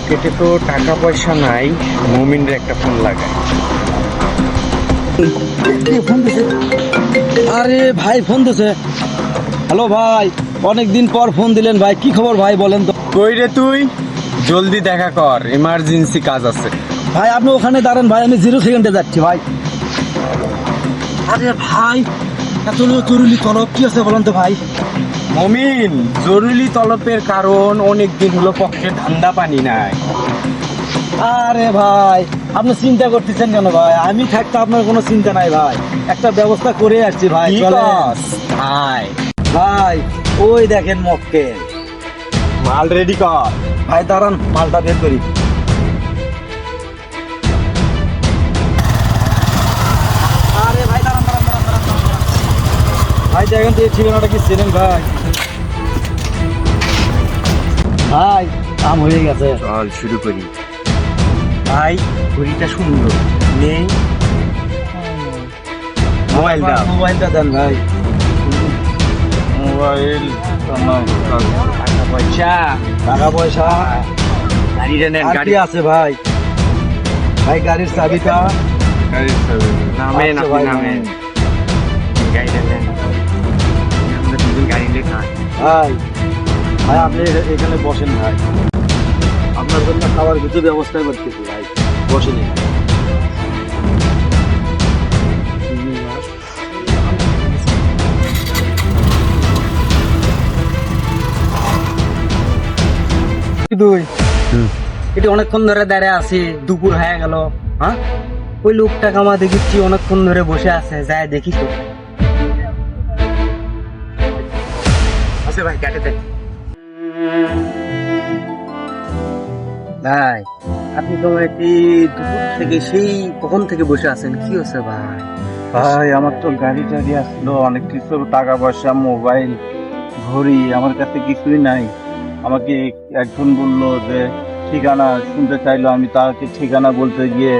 পকেটে তো টাকা পয়সা নাই মমিনের একটা ফোন লাগাই আরে ভাই ফোন দিছে। হ্যালো ভাই অনেক দিন পর ফোন দিলেন ভাই কি খবর ভাই বলেন তো? কই রে তুই? জলদি দেখা কর এমার্জেন্সি কাজ আছে। ভাই আপনি ওখানে দাঁড়ান ভাই আমি জিরো সেকেন্ডে যাচ্ছি ভাই। আরে ভাই এত জরুরি তলব কি আছে বলেন তো ভাই? মমিন জরুরি তলপের কারণ অনেক দিন হলো পক্ষে ঠান্ডা পানি নাই। আরে ভাই আপনি চিন্তা করতেছেন কেন ভাই? আমি থাকতে আপনার কোনো চিন্তা নাই ভাই। একটা ব্যবস্থা করে আসছি ভাই চলেন। ভাই ওই দেখেন মক্কেল। মাল রেডি কর। ভাই দাঁড়ান মালটা বের করি। ভাই দেখেন তো ঠিকানাটা কি চেনেন ভাই? ভাই কাম হয়ে গেছে। চল শুরু করি। ভাই ঘড়িটা সুন্দর। নেই মোবাইল দাও। মোবাইলটা দেন ভাই। মোবাইল টাকা পয়সা। টাকা পয়সা। গাড়িটা নেন গাড়ি। আছে ভাই? ভাই গাড়ির চাবিটা। নামেন আচ্ছা আপনি নামেন। নামেন। গাড়িটা নেন। ভাই। ভাই আপনি এখানে বসেন ভাই। আপনার জন্য খাবার কিছু ব্যবস্থা করতেছি ভাই। বসেন। দুই এটা অনেকক্ষণ ধরে দাঁড়িয়ে আছি দুপুর হয়ে গেল হ্যাঁ? ওই লোকটা কামা দেখেছি অনেকক্ষণ ধরে বসে আছে যায় দেখি তো। আছে ভাই কাটে দেন ভাই আপনি তো এটি দুপুর থেকে সেই কখন থেকে বসে আছেন? কি হচ্ছে ভাই? ভাই আমার তো গাড়ি টাড়ি আসলো অনেক কিছু টাকা পয়সা মোবাইল ঘড়ি আমার কাছে কিছুই নাই। আমাকে একজন বলল যে ঠিকানা শুনতে চাইলো আমি তাকে ঠিকানা বলতে গিয়ে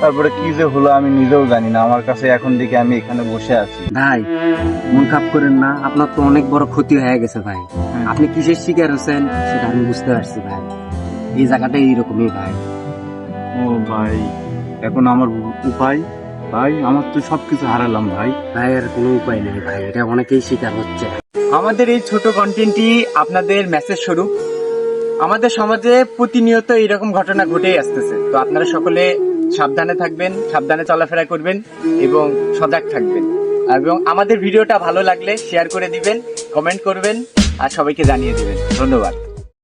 তারপরে কি যে হলো আমি নিজেও জানি না। আমার কাছে এখন দেখে আমি এখানে বসে আছি। ভাই মন খাপ করেন না আপনার তো অনেক বড় ক্ষতি হয়ে গেছে ভাই। আপনি কিসের শিকার হচ্ছেন সেটা আমি বুঝতে পারছি ভাই। এই জায়গাটা এইরকমই ভাই। ও ভাই এখন আমার উপায়? ভাই আমার তো সবকিছু হারালাম ভাই। ভাই আর কোনো উপায় নেই ভাই এটা অনেকেই শিকার হচ্ছে। আমাদের এই ছোট কন্টেন্টটি আপনাদের মেসেজ স্বরূপ। আমাদের সমাজে প্রতিনিয়ত এইরকম ঘটনা ঘটেই আসতেছে। তো আপনারা সকলে সাবধানে থাকবেন, সাবধানে চলাফেরা করবেন এবং সজাগ থাকবেন। এবং আমাদের ভিডিওটা ভালো লাগলে শেয়ার করে দিবেন কমেন্ট করবেন আর সবাইকে জানিয়ে দেবেন। ধন্যবাদ।